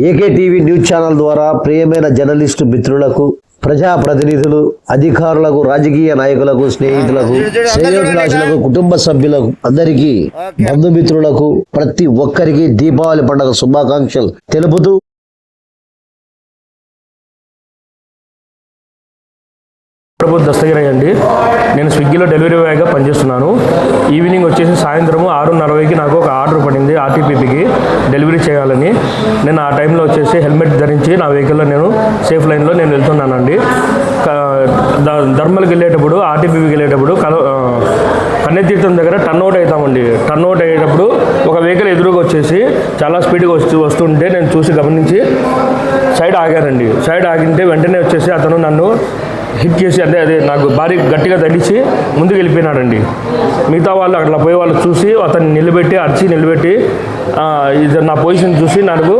AK TV news channel ద్వారా ప్రియమైన journalist మిత్రులకు ప్రజా ప్రతినిధులు అధికారులకు రాజకీయ నాయకులకు స్నేహితులకు శ్రేయోభిలాషులకు కుటుంబ సభ్యులకు అందరికీ బంధుమిత్రులకు ప్రతి ఒక్కరికి దీపావళి పండుగ శుభాకాంక్షలు తెలుపుతూ ప్రభు దస్తగిరయ్య అండి నేను స్విగ్గీలో డెలివరీ బాయ్గా పనిచేస్తున్నాను. ఈవినింగ్ వచ్చేసి సాయంత్రం ఆరు నలభైకి నాకు ఒక ఆర్డర్ పడింది ఆర్టీపీపీకి డెలివరీ చేయాలని. నేను ఆ టైంలో వచ్చేసి హెల్మెట్ ధరించి నా వెహికల్లో నేను సేఫ్ లైన్లో నేను వెళ్తున్నానండి. ధర్మల్కి వెళ్ళేటప్పుడు ఆర్టీపీకి వెళ్ళేటప్పుడు కల కన్నెతీర్థం దగ్గర టర్న్ అవుట్ అవుతామండి. టర్న్ అవుట్ అయ్యేటప్పుడు ఒక వెహికల్ ఎదురుగా వచ్చేసి చాలా స్పీడ్గా వస్తూ వస్తుంటే నేను చూసి గమనించి సైడ్ ఆగానండి. సైడ్ ఆగింటే వెంటనే వచ్చేసి అతను నన్ను హిట్ చేసి అంటే అదే నాకు భారీ గట్టిగా తగిలించి ముందుకు వెళ్ళిపోయినాడండి. మిగతా వాళ్ళు అట్లా పోయే వాళ్ళు చూసి అతన్ని నిలబెట్టి అరిచి నిలబెట్టి ఇది నా పొజిషన్ చూసి నాకు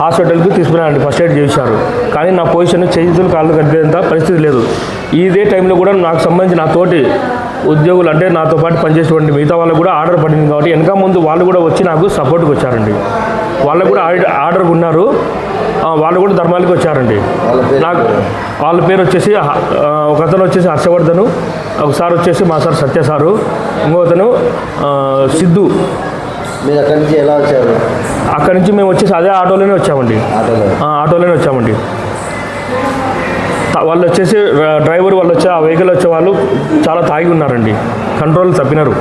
హాస్పిటల్కి తీసుకున్నానండి ఫస్ట్ ఎయిడ్ చేశారు కానీ నా పొజిషన్ చేతులు కాళ్ళు కట్టేంత పరిస్థితి లేదు. ఇదే టైంలో కూడా నాకు సంబంధించి నా తోటి ఉద్యోగులు అంటే నాతో పాటు పనిచేసేటువంటి మిగతా వాళ్ళు కూడా ఆర్డర్ పడింది కాబట్టి వెనక ముందు వాళ్ళు కూడా వచ్చి నాకు సపోర్ట్కి వచ్చారండి. వాళ్ళకు కూడా ఆర్డర్ ఆర్డర్ ఉన్నారు వాళ్ళు కూడా ధర్మాలకి వచ్చారండి. నాకు వాళ్ళ పేరు వచ్చేసి ఒక అతను వచ్చేసి హర్షవర్ధను ఒకసారి వచ్చేసి మా సార్ సత్య సారు ఇంకో అతను సిద్ధు. మీరు అక్కడి నుంచి ఎలా వచ్చారు? అక్కడి నుంచి మేము వచ్చేసి అదే ఆటోలోనే వచ్చామండి. ఆటోలోనే వచ్చామండి. వాళ్ళు వచ్చేసి డ్రైవర్ వాళ్ళు వచ్చి ఆ వెహికల్ వచ్చే వాళ్ళు చాలా తాగి ఉన్నారండి. కంట్రోల్ తప్పినారు.